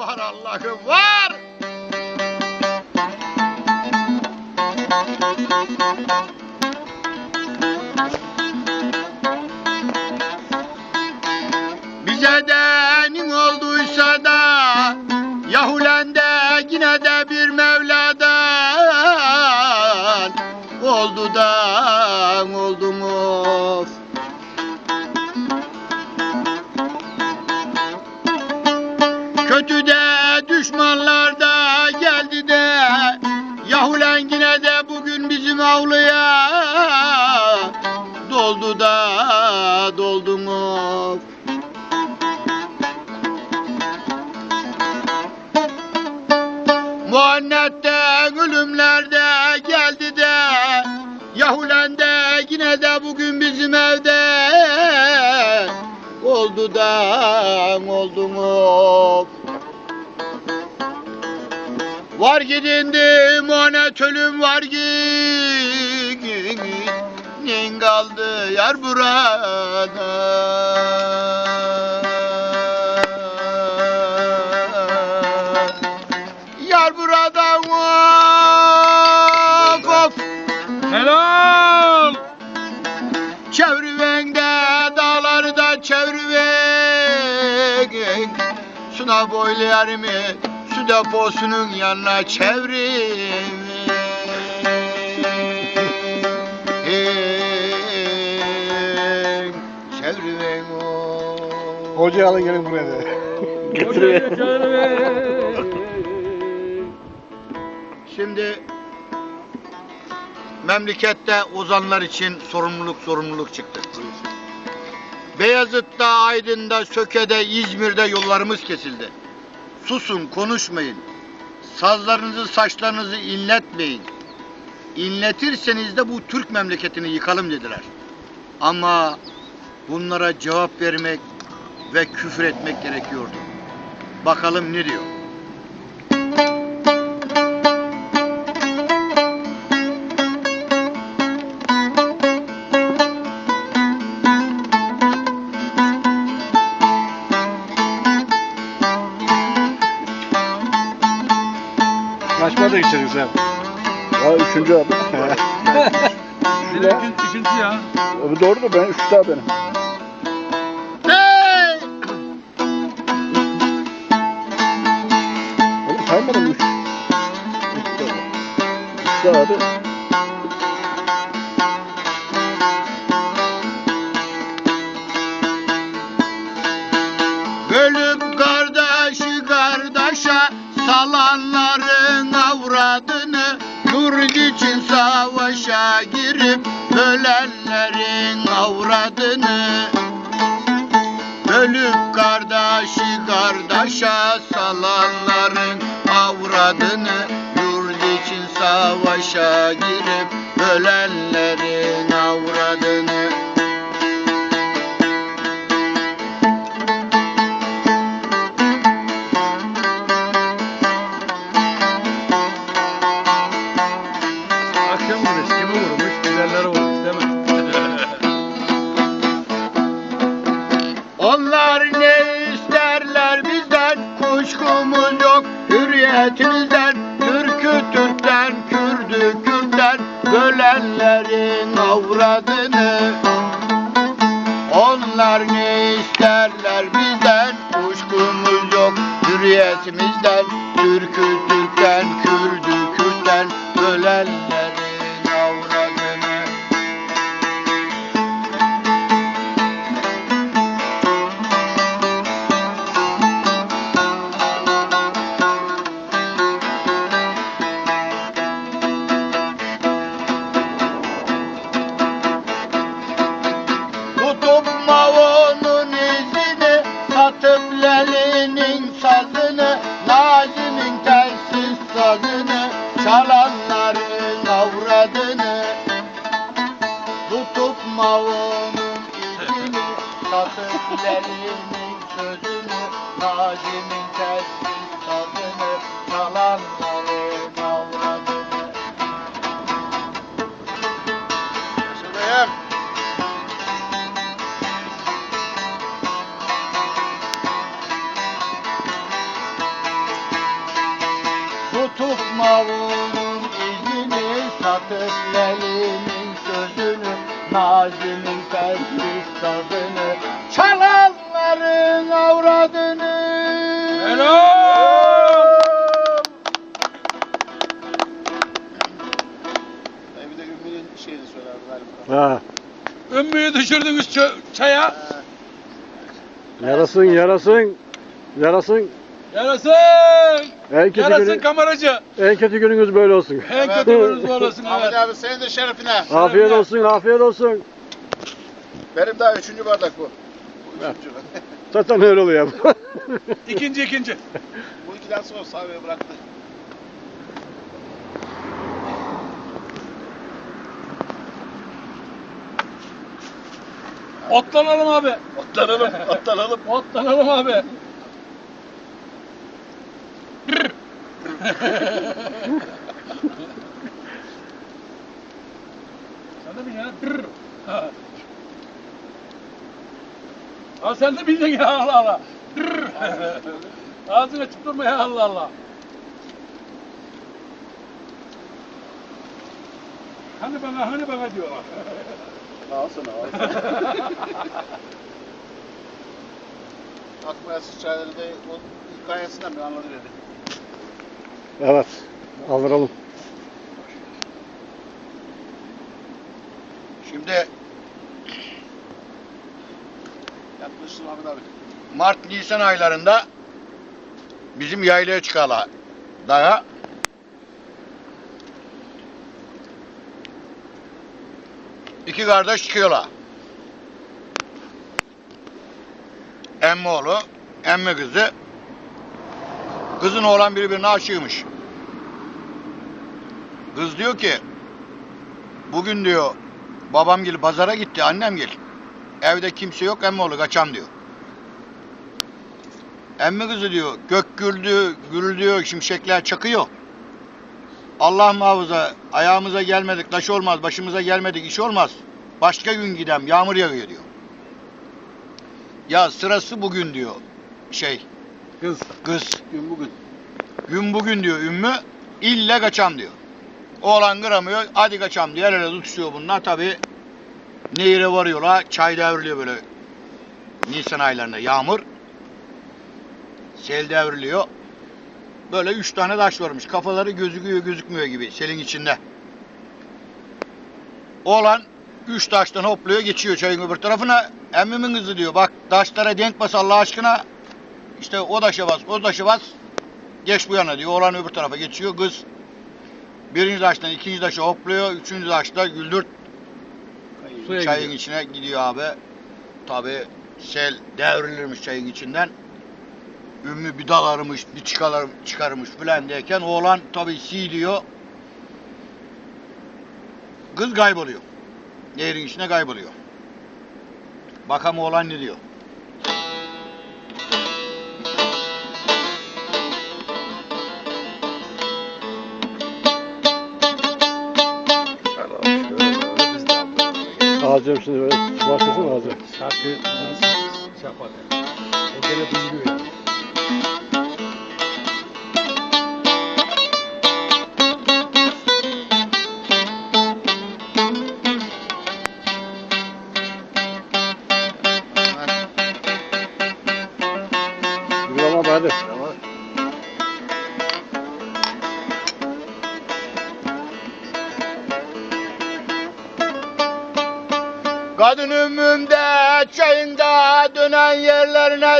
var Allah'ım var. Bize denim Oldu da oldu mu? Var gidindi muannet ölüm var gidin kaldı yar burada. Yar Suna boylu yarımı su deposunun yanına çevrin Çevriven o Hocayı alın gelin buraya da. Hocayı. Şimdi memlekette ozanlar için sorumluluk sorumluluk çıktı. Beyazıt'ta, Aydın'da, Söke'de, İzmir'de yollarımız kesildi. Susun, konuşmayın. Sazlarınızı, saçlarınızı inletmeyin. İnletirseniz de bu Türk memleketini yıkalım dediler. Ama bunlara cevap vermek ve küfür etmek gerekiyordu. Bakalım ne diyor? İçeriz ha. Ya üçüncü abi. Benim ikinci, ikinci ya. Abi doğru da ben üçte abi benim. Hey! Oğlum saymadım üç. Üçte abi. Üçte abi. Avradını Bölüp kardeşi kardeşe salanların avradını Yurt için savaşa la la çaya. Yarasın yarasın. Yarasın. Yarasın! En kötü Yarasın günü, kameracı. en kötü gününüz böyle olsun. En kötü gününüz bu olasın Ahmet evet. abi senin de şerefine. Afiyet olsun, afiyet olsun. Benim daha üçüncü bardak bu. Bu üçüncü. Zaten öyle oluyor. İkinci ikinci. bu ikiden sonra sahibi bıraktı. Otlanalım abi. Atlanalım, atlanalım. Otlanalım abi. sen de bin ya. Brr. Ha. Ha sen de bildin ya Allah Allah. Brr. Ağzını açıp durma ya Allah Allah. Hani bana hani bana diyorlar. Alsana, alsana. Akmaya sıçrayları da o hikayesinden bir anladı dedi. evet. Aldıralım. Şimdi Yaklaştın Ahmet abi. Mart Nisan aylarında bizim yaylaya çıkarlar dağa. İki kardeş çıkıyorlar. Emmi oğlu, emmi kızı. Kızın oğlan birbirine aşığıymış. Kız diyor ki bugün diyor babam gel pazara gitti annem gel. Evde kimse yok emmi oğlu kaçam diyor. Emmi kızı diyor gök güldü, gürülüyor, şimşekler çakıyor. Allah muhafaza ayağımıza gelmedik, taş olmaz, başımıza gelmedik, iş olmaz. Başka gün gidem, yağmur yağıyor diyor. Ya sırası bugün diyor şey, Kız. kız. Gün bugün. Gün bugün diyor ümmü, ille kaçam diyor. Oğlan kıramıyor, hadi kaçam diyor. El ele tutuşuyor bunlar tabi. Nehire varıyorlar, çay devriliyor böyle. Nisan aylarında yağmur. Sel devriliyor. Böyle üç tane taş varmış. Kafaları gözüküyor gözükmüyor gibi selin içinde. Oğlan üç taştan hopluyor geçiyor çayın öbür tarafına. Emmimin kızı diyor bak taşlara denk bas Allah aşkına. İşte o taşa bas o taşa bas. Geç bu yana diyor. Oğlan öbür tarafa geçiyor. Kız birinci taştan ikinci taşa hopluyor. Üçüncü taşta güldürt Suya çayın gidiyor. içine gidiyor abi. Tabi sel devrilirmiş çayın içinden. Ümmü bir dalarmış, bir çıkarır, çıkarmış filan derken oğlan tabi siliyor. Kız kayboluyor. Nehrin içine kayboluyor. Bakalım oğlan ne diyor. Alacağım şimdi böyle. Başlasın alacağım. Şarkı şey yapar. O gene duyuluyor yani.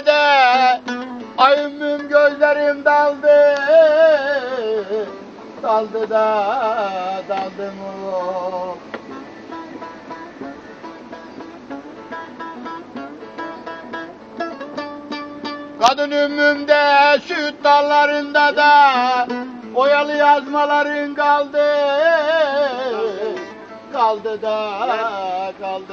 Yerlerine de Ay gözlerim daldı Daldı da daldı mı? Kadın ümmümde süt dallarında da Oyalı yazmaların kaldı Kaldı da kaldı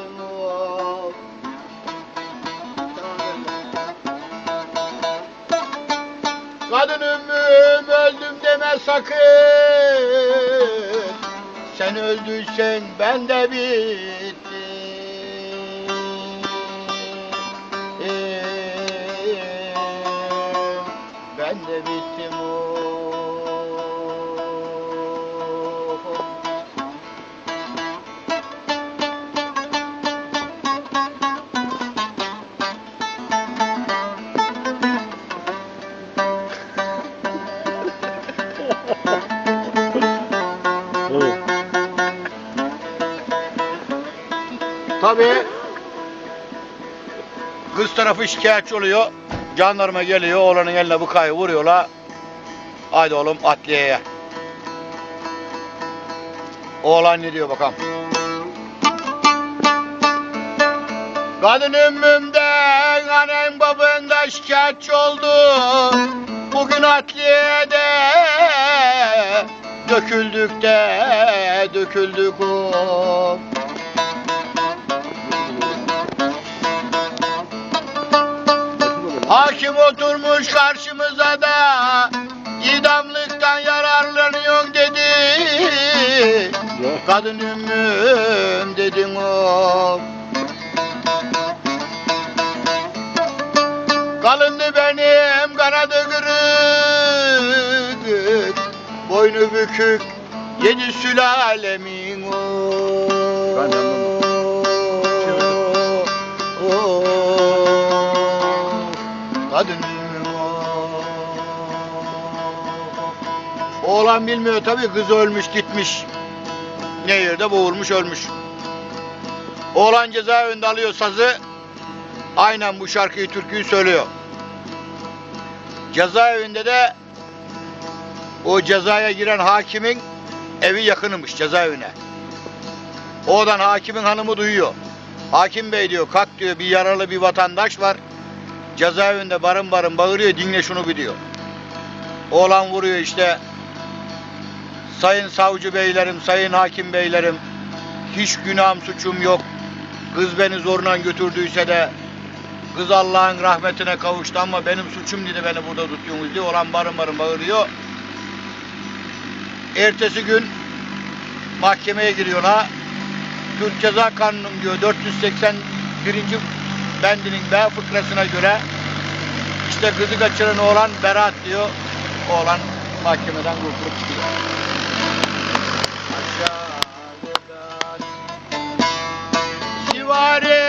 Kadın ümmüm öldüm deme sakın. Sen öldüysen ben de bittim. Ben de bittim tarafı şikayetçi oluyor. Jandarma geliyor, oğlanın eline bıkayı vuruyorlar. Haydi oğlum adliyeye. Oğlan ne diyor bakalım. Kadın ümmümden, annem babamdan şikayetçi oldu. Bugün adliyede döküldük de döküldük o. Hakim oturmuş karşımıza da idamlıktan yararlanıyorsun dedi. Kadın ümmüm dedin o. Kalındı benim kanadı kırık Boynu bükük yedi sülalemin Oğlan bilmiyor tabii kız ölmüş gitmiş Nehirde boğulmuş ölmüş Oğlan cezaevinde alıyor sazı Aynen bu şarkıyı, türküyü söylüyor. Cezaevinde de o cezaya giren hakimin evi yakınımış cezaevine. Oradan hakimin hanımı duyuyor. Hakim bey diyor, kalk diyor bir yaralı bir vatandaş var. Cezaevinde barın barın bağırıyor, dinle şunu bir diyor. Oğlan vuruyor işte. Sayın savcı beylerim, sayın hakim beylerim, hiç günahım suçum yok. Kız beni zorla götürdüyse de Kız Allah'ın rahmetine kavuştu ama benim suçum dedi beni burada tutuyorsunuz diye olan barın barın bağırıyor. Ertesi gün mahkemeye giriyorlar. Türk Ceza Kanunu diyor 481. bendinin B fıkrasına göre işte kızı kaçıran oğlan beraat diyor. Oğlan mahkemeden kurtulup çıkıyor. You are.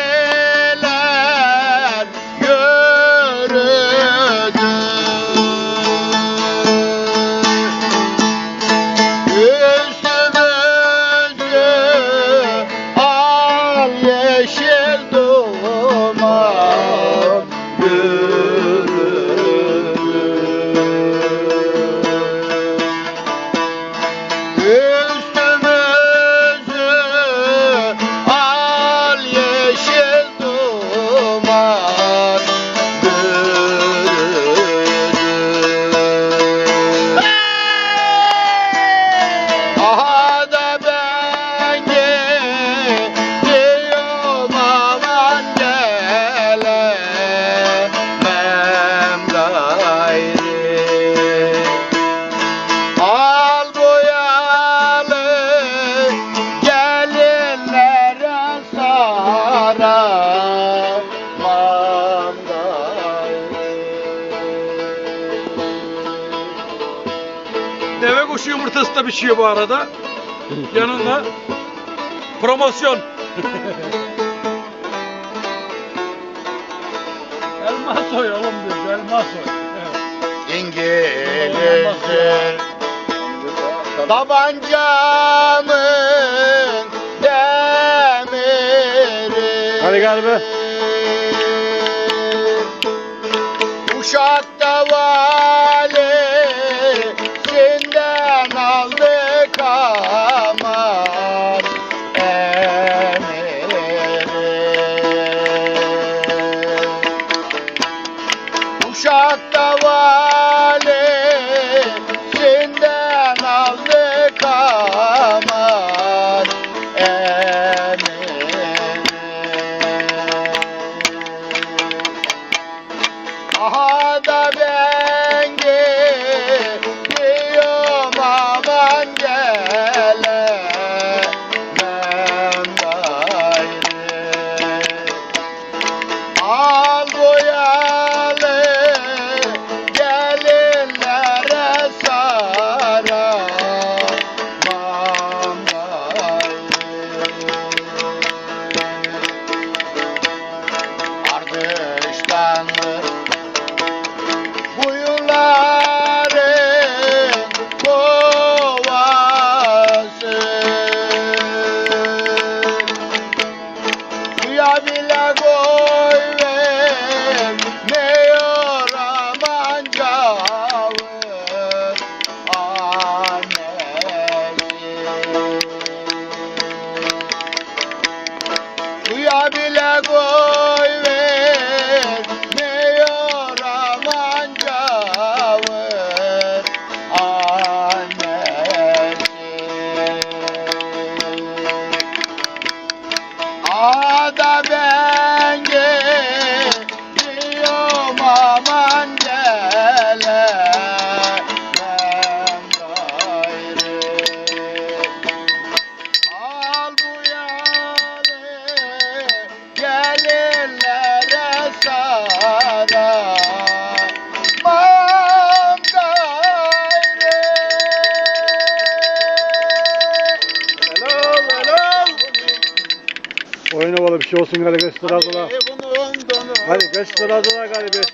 Da pişiyor bu arada. Yanında promosyon. elma soy oğlum diyor. Elma soy. Evet. İngilizce tabancamın demiri Hadi galiba. আবিলা গো oyna oğlum bir şey olsun gari 5 lira dolar. Hadi 5 lira dolar gari 5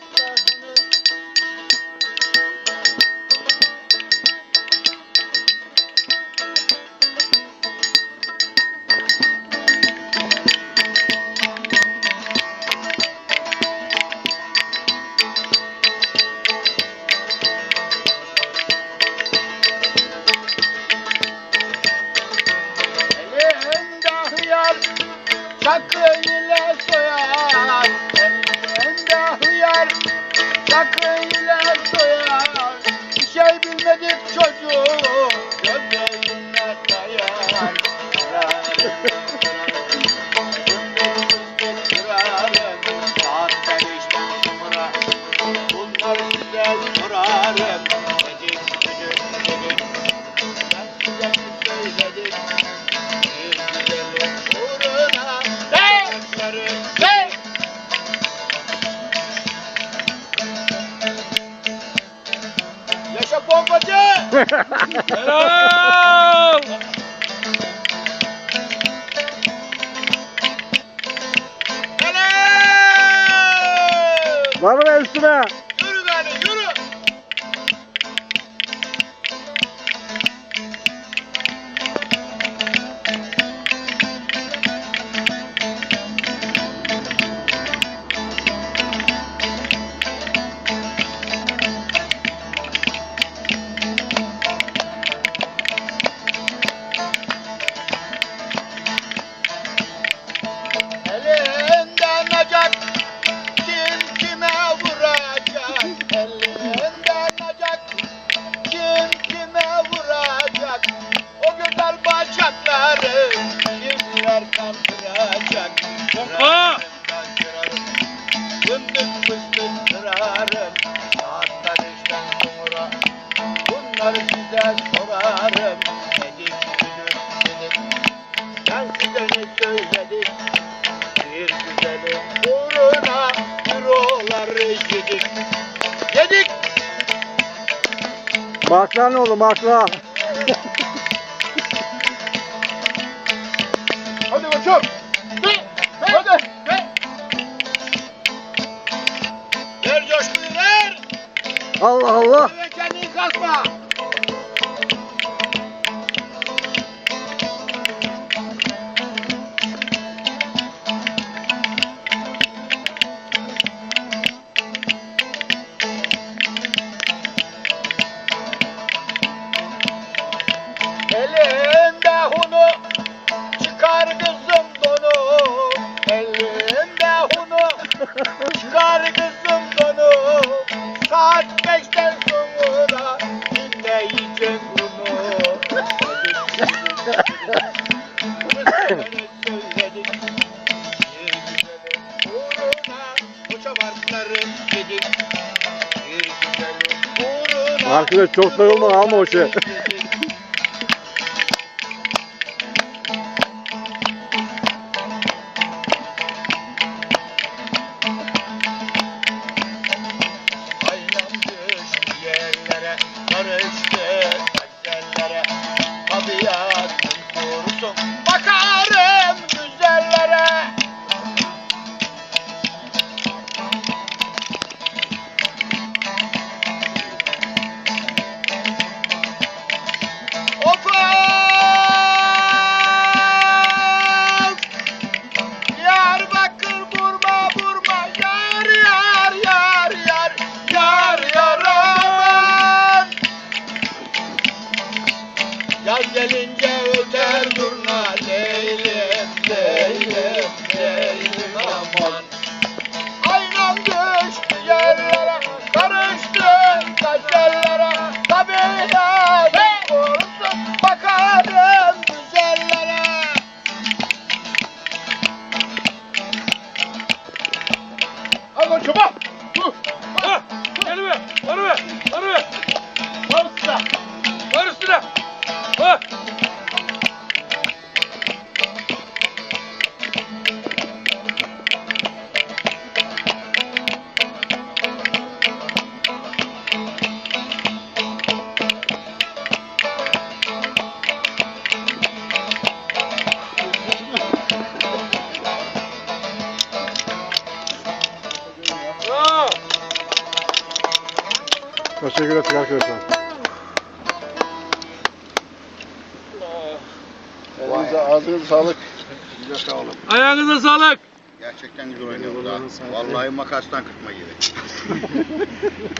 bile doyar Bir şey bilmedik çocuğu Gözde Helal! Helal! Var mı üstüne? kaldıracak Oku! Fındık fıstık kırarım Saatler işten kumura Bunları size sorarım Dedik gülüm dedik Ben size ne söyledim Bir güzelim uğruna Euroları yedik Yedik Markla ne oğlum markla Arkadaş çok da yorma alma o şey. Arkadaşlar. Elinize ağzınıza sağlık. Size sağ olun. Ayağınıza sağlık. Gerçekten güzel oynuyoruz ha. Vallahi makastan kırpma gibi.